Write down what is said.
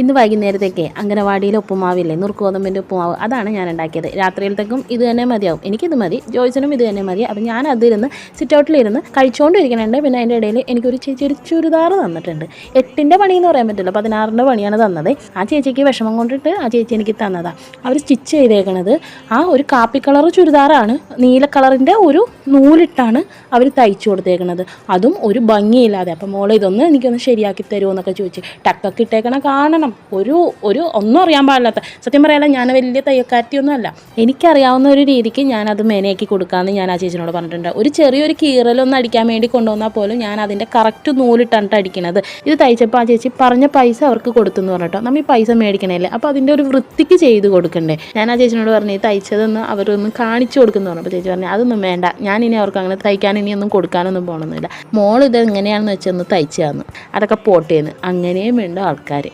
ഇന്ന് വൈകുന്നേരത്തേക്ക് അംഗനവാടിയിലെ ഉപ്പുമാവില്ലേ? നുറുക്കോതമ്പിന്റെ ഉപ്പുമാവ്. അതാണ് ഞാൻ ഉണ്ടാക്കിയത്. രാത്രിയിലത്തേക്കും ഇത് തന്നെ മതിയാവും. എനിക്കിത് മതി. ജോയ്സിനും ഇത് തന്നെ മതി. അപ്പം ഞാൻ അതിരുന്ന് സിറ്റൗട്ടിലിരുന്ന് കഴിച്ചുകൊണ്ടിരിക്കുന്നുണ്ട് പിന്നെ അതിന്റെ ഇടയിൽ എനിക്കൊരു ചേച്ചി ഒരു ചുരിദാർ തന്നിട്ടുണ്ട്. എട്ടിന്റെ പണി എന്ന് പറയാൻ പറ്റില്ല. പതിനാറിന്റെ പണിയാണ് തന്നത്. ആ ചേച്ചിക്ക് വിഷമം കൊണ്ടിട്ട് ആ ചേച്ചി എനിക്ക് തന്നതാണ് അവർ സ്റ്റിച്ച് ചെയ്തേക്കണത് ആ ഒരു കാപ്പി കളർ ചുരിദാറാണ്. നീല കളറിന്റെ ഒരു നൂലിട്ടാണ് അവർ തയ്ച്ചു കൊടുത്തേക്കണത്. അതും ഒരു ഭംഗിയില്ലാതെ. അപ്പം മോളെ ഇതൊന്ന് എനിക്കൊന്ന് ശരിയാക്കി തരുമോ എന്നൊക്കെ ചോദിച്ച് ടക്കൊക്കെ ഇട്ടേക്കണ കാണണം. ഒരു ഒരു ഒന്നും അറിയാൻ പാടില്ലാത്ത സത്യം പറയാല്ല ഞാൻ വലിയ തയ്യക്കാരത്തിയൊന്നും അല്ല എനിക്കറിയാവുന്ന ഒരു രീതിക്ക് ഞാനത് മേനയാക്കി കൊടുക്കാമെന്ന് ഞാൻ ആ ചേച്ചിനോട് പറഞ്ഞിട്ടുണ്ട്. ഒരു ചെറിയൊരു കീറലൊന്നും അടിക്കാൻ വേണ്ടി കൊണ്ടുവന്നാൽ പോലും ഞാൻ അതിന്റെ കറക്റ്റ് നൂലിട്ടാണ് അടിക്കണത്. ഇത് തയ്ച്ചപ്പോൾ ആ ചേച്ചി പറഞ്ഞ പൈസ അവർക്ക് കൊടുത്തു എന്ന് പറഞ്ഞിട്ടോ നമ്മൾ ഈ പൈസ മേടിക്കണേല്ലേ അപ്പോൾ അതിന്റെ ഒരു വൃത്തിക്ക് ചെയ്ത് കൊടുക്കണ്ടേ. ഞാൻ ആ ചേച്ചിനോട് പറഞ്ഞു "ഈ തയ്ച്ചതൊന്ന് അവരൊന്ന് കാണിച്ചു കൊടുക്കുന്നു പറഞ്ഞപ്പോൾ ചേച്ചി പറഞ്ഞു അതൊന്നും വേണ്ട. ഞാൻ ഇനി അവർക്ക് അങ്ങനെ തയ്ക്കാൻ ഇനി ഒന്നും കൊടുക്കാനൊന്നും പോകണമെന്നില്ല മോൾ ഇത് എങ്ങനെയാണെന്ന് വെച്ചൊന്ന് തയ്ച്ചതെന്ന് അതൊക്കെ പോട്ടേന്ന്. അങ്ങനെയും വേണ്ട ആൾക്കാർ